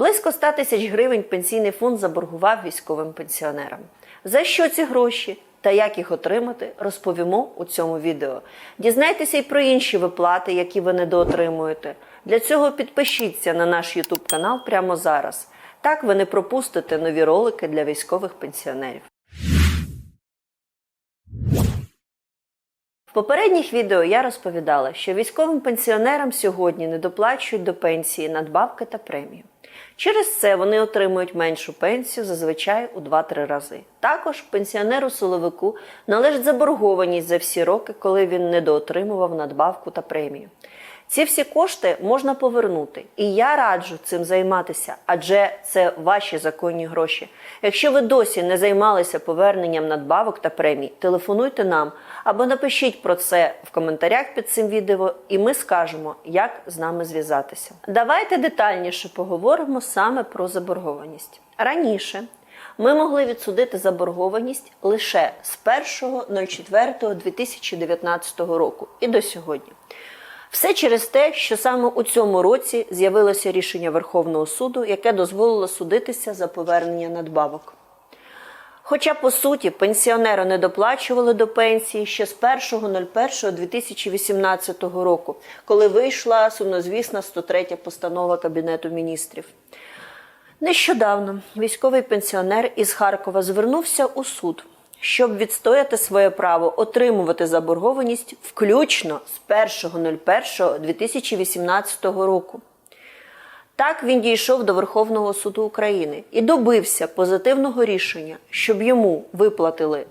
Близько 100 тисяч гривень пенсійний фонд заборгував військовим пенсіонерам. За що ці гроші та як їх отримати, розповімо у цьому відео. Дізнайтеся й про інші виплати, які ви недоотримуєте. Для цього підпишіться на наш YouTube канал прямо зараз. Так ви не пропустите нові ролики для військових пенсіонерів. В попередніх відео я розповідала, що військовим пенсіонерам сьогодні не доплачують до пенсії надбавки та премію. Через це вони отримують меншу пенсію зазвичай у 2-3 рази. Також пенсіонеру-силовику належить заборгованість за всі роки, коли він недоотримував надбавку та премію. Ці всі кошти можна повернути, і я раджу цим займатися, адже це ваші законні гроші. Якщо ви досі не займалися поверненням надбавок та премій, телефонуйте нам або напишіть про це в коментарях під цим відео, і ми скажемо, як з нами зв'язатися. Давайте детальніше поговоримо саме про заборгованість. Раніше ми могли відсудити заборгованість лише з 1.04.2019 року і до сьогодні. Все через те, що саме у цьому році з'явилося рішення Верховного суду, яке дозволило судитися за повернення надбавок. Хоча, по суті, пенсіонери не доплачували до пенсії ще з 1.01.2018 року, коли вийшла сумнозвісна 103 постанова Кабінету міністрів. Нещодавно військовий пенсіонер із Харкова звернувся у суд, щоб відстояти своє право отримувати заборгованість включно з 1.01.2018 року. Так він дійшов до Верховного суду України і добився позитивного рішення, щоб йому виплатили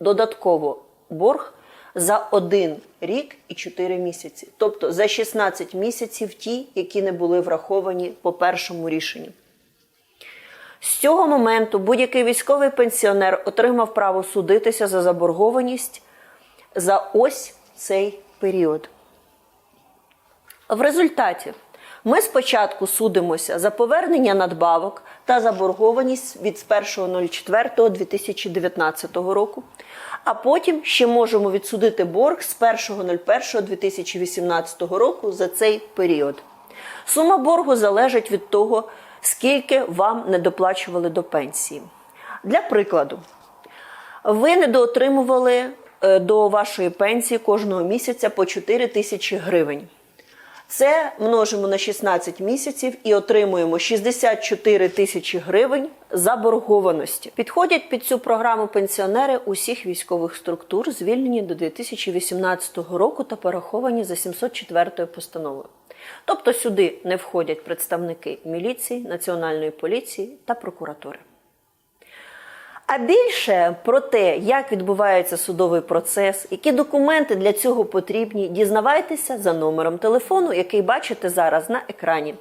додатково борг за один рік і 4 місяці, тобто за 16 місяців ті, які не були враховані по першому рішенню. З цього моменту будь-який військовий пенсіонер отримав право судитися за заборгованість за ось цей період. В результаті ми спочатку судимося за повернення надбавок та заборгованість від 1.04.2019 року, а потім ще можемо відсудити борг з 1.01.2018 року за цей період. Сума боргу залежить від того, скільки вам не доплачували до пенсії. Для прикладу, ви недоотримували е, до вашої пенсії кожного місяця по 4 тисячі гривень. Це множимо на 16 місяців і отримуємо 64 тисячі гривень заборгованості. Підходять під цю програму пенсіонери усіх військових структур, звільнені до 2018 року та пораховані за 704 постановою. Тобто сюди не входять представники міліції, національної поліції та прокуратури. А більше про те, як відбувається судовий процес, які документи для цього потрібні, дізнавайтеся за номером телефону, який бачите зараз на екрані.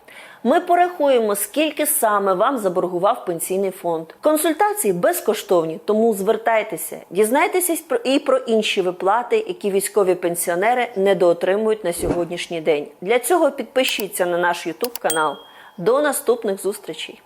Ми порахуємо, скільки саме вам заборгував пенсійний фонд. Консультації безкоштовні, тому звертайтеся, дізнайтеся і про інші виплати, які військові пенсіонери недоотримують на сьогоднішній день. Для цього підпишіться на наш YouTube канал. До наступних зустрічей!